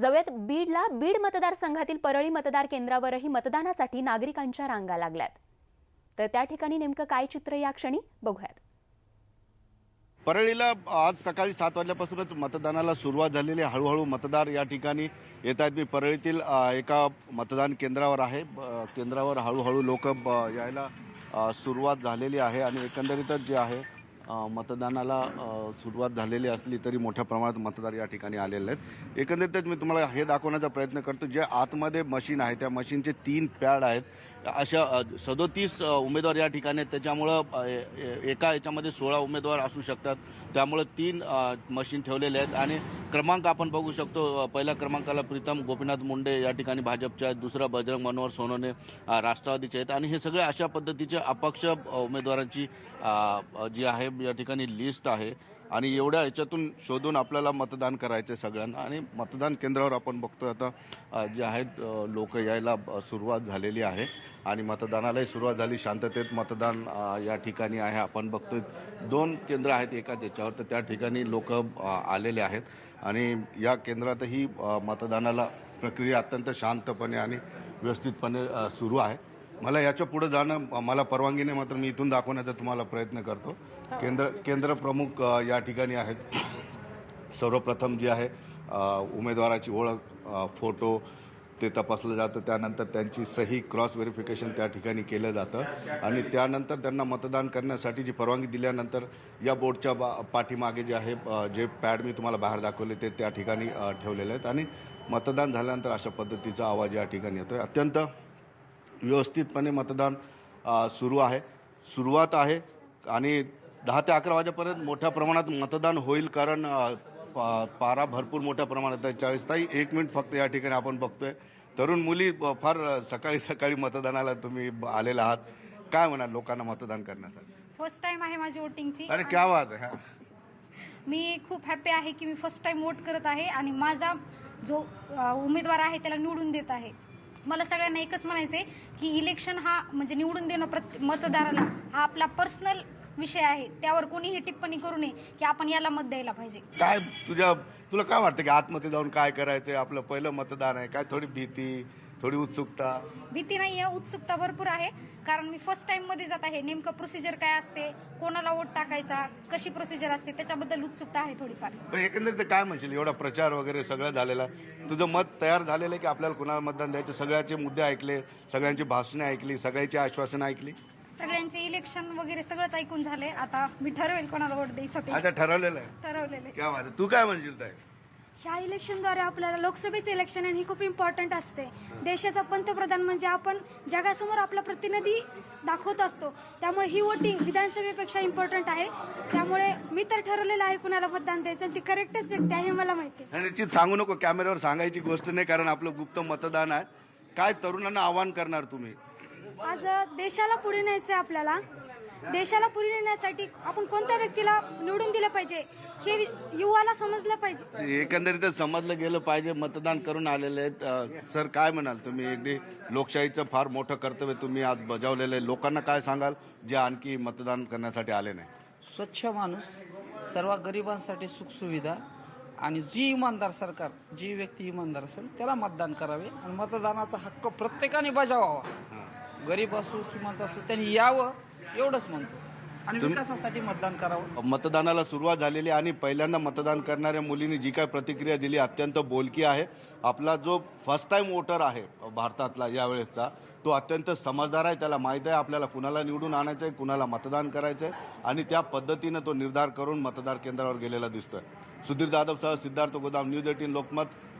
जाऊयात. बीडला बीड मतदारसंघातील परळी मतदार केंद्रावरही मतदानासाठी नागरिकांच्या रांगा लागल्यात. तर त्या ठिकाणी नेमकं काय चित्र या क्षणी? बघूयात. परळीला आज सकाळी सात वाजल्यापासूनच मतदानाला सुरुवात झालेली आहे. हळूहळू मतदार या ठिकाणी येत आहेत मी परळीतील एका मतदान केंद्रावर आहे. केंद्रावर हळूहळू लोक यायला सुरुवात झालेली आहे आणि एकंदरीतच जे आहे मतदानाला सुरुवात झालेली असली तरी मोठ्या प्रमाणात मतदार या ठिकाणी आलेले आहेत. एकंदरीतच मी तुम्हाला हे दाखवण्याचा प्रयत्न करतो जे आतमध्ये मशीन आहे त्या मशीनचे तीन पॅड आहेत. अशा सदोतीस उमेदवार या ठिकाणी आहेत. त्याच्यामुळं एका याच्यामध्ये सोळा उमेदवार असू शकतात. त्यामुळं तीन मशीन ठेवलेले आहेत. आणि क्रमांक आपण बघू शकतो पहिल्या क्रमांकाला प्रीतम गोपीनाथ मुंडे या ठिकाणी भाजपचे आहेत. दुसरा बजरंग मनोहर सोनोने राष्ट्रवादीचे आहेत. आणि हे सगळे अशा पद्धतीचे अपक्ष उमेदवारांची जी आहे या ठिकाणी लिस्ट आहे. आणि एवढ्या ह्याच्यातून शोधून आपल्याला मतदान करायचं आहे सगळ्यांना. आणि मतदान केंद्रावर आपण बघतो आता जे आहेत लोक यायला सुरुवात झालेली आहे. आणि मतदानालाही सुरुवात झाली. शांततेत मतदान या ठिकाणी आहे. आपण बघतोय दोन केंद्र आहेत एकाच याच्यावर तर त्या ठिकाणी लोक आलेले आहेत. आणि या केंद्रातही मतदानाला प्रक्रिया अत्यंत शांतपणे आणि व्यवस्थितपणे सुरू आहे. मला याच्यापुढे जाणं मला परवानगीने मात्र मी इथून दाखवण्याचा तुम्हाला प्रयत्न करतो. केंद्र केंद्र प्रमुख या ठिकाणी आहेत. सर्वप्रथम जी आहे उमेदवाराची ओळख फोटो ते तपासलं जातं. त्यानंतर त्यांची सही क्रॉस व्हेरिफिकेशन त्या ठिकाणी केलं जातं. आणि त्यानंतर त्यांना मतदान करण्यासाठी जी परवानगी दिल्यानंतर या बोर्डच्या बा पाठीमागे जे आहे जे पॅड मी तुम्हाला बाहेर दाखवले ते त्या ठिकाणी ठेवलेले आहेत. आणि मतदान झाल्यानंतर अशा पद्धतीचा आवाज या ठिकाणी येतो आहे अत्यंत व्यवस्थितपणे मतदान सुरू आहे. सुरुवात आहे आणि दहा ते अकरा वाजेपर्यंत मोठ्या प्रमाणात मतदान होईल कारण पा- पारा भरपूर मोठ्या प्रमाणात आहे. चाळीस ताई एक मिनिट फक्त या ठिकाणी आपण बघतोय. तरुण मुली फार सकाळी सकाळी मतदानाला तुम्ही आलेला आहात. काय म्हणाल लोकांना मतदान करण्यासाठी? फर्स्ट टाइम आहे माझी वोटिंगची अरे क्या बात आहे. मी खूप हॅपी आहे की मी फर्स्ट टाइम वोट करत आहे आणि माझा जो उमेदवार आहे त्याला निवडून देत आहे. मला सगळ्यांना एकच म्हणायचं आहे की इलेक्शन हा म्हणजे निवडून देणं प्रत मतदाराला हा आपला पर्सनल विषय आहे. त्यावर कोणीही टिप्पणी करू नये की आपण याला मत द्यायला पाहिजे. काय तुझ्या तुला काय वाटतं की आतमध्ये जाऊन काय करायचंय? आपलं पहिलं मतदान आहे. काय थोडी भीती? थोडी उत्सुकता. भीती नाही आहे उत्सुकता भरपूर आहे. कारण मी फर्स्ट टाइममध्ये जात आहे. नेमकं प्रोसिजर काय असते? कोणाला वोट टाकायचा? कशी प्रोसिजर असते? त्याच्याबद्दल उत्सुकता आहे थोडीफार. पण एकंदरीत ते काय म्हणशील? एवढा प्रचार वगैरे सगळं झालेला आहे. तुझं मत तयार झालेलं आहे की आपल्याला कुणाला मतदान द्यायचं? सगळ्याचे मुद्दे ऐकले सगळ्यांची भाषणे ऐकली सगळ्याची आश्वासनं ऐकली? सगळ्यांचे इलेक्शन वगैरे सगळंच ऐकून झाले. आता मी ठरवेल कोणाला वोट द्यायचं ते. आता ठरवलेलं आहे. ठरवलेले क्या बात आहे. तू काय म्हणशील ताई? ह्या इलेक्शनद्वारे आपल्याला लोकसभेचे इलेक्शन आणि ही खूप इम्पॉर्टंट असते. देशाचा पंतप्रधान म्हणजे आपण जगासमोर आपला प्रतिनिधी दाखवत असतो. त्यामुळे ही वोटिंग विधानसभेपेक्षा इम्पॉर्टंट आहे. त्यामुळे मी तर ठरवलेलं आहे कुणाला मतदान द्यायचं आणि ती करेक्टच व्यक्ती आहे हे मला माहिती आहे. आणि सांगू नको कॅमेऱ्यावर सांगायची गोष्ट नाही कारण आपलं गुप्त मतदान आहे. काय तरुणांना आवाहन करणार तुम्ही? आज देशाला पुढे न्यायचं आहे आपल्याला. देशाला पुढे नेण्यासाठी आपण कोणत्या व्यक्तीला निवडून दिलं पाहिजे? हे युवाला समजलं पाहिजे. एकंदरीतच समजलं गेलं पाहिजे. मतदान करून आलेले आहेत. अ, सर काय म्हणाल तुम्ही? अगदी लोकशाहीचं फार मोठं कर्तव्य तुम्ही आज बजावलेलं आहे. लोकांना काय सांगाल जे आणखी मतदान करण्यासाठी आले नाही? स्वच्छ माणूस सर्व गरिबांसाठी सुखसुविधा आणि जी इमानदार सरकार जी व्यक्ती इमानदार असेल त्याला मतदान करावे आणि मतदानाचा हक्क प्रत्येकाने बजावावा. गरीब असो श्रीमंत असो त्यांनी यावं. एवढंच म्हणतो. आणि विकासासाठी मतदान करावं. मतदानाला सुरुवात झालेली आणि पहिल्यांदा मतदान करणाऱ्या मुलींनी जी काय प्रतिक्रिया दिली अत्यंत बोलकी आहे. आपला जो फर्स्ट टाइम वोटर आहे भारतातला यावेळेसचा तो अत्यंत समजदार आहे. त्याला माहीत आहे. आपल्याला कुणाला निवडून आणायचं आहे कुणाला मतदान करायचं आहे. आणि त्या पद्धतीनं तो निर्धार करून मतदार केंद्रावर गेलेला दिसतोय. सुधीर जाधवसह सिद्धार्थ गोदाम न्यूज एटीन लोकमत.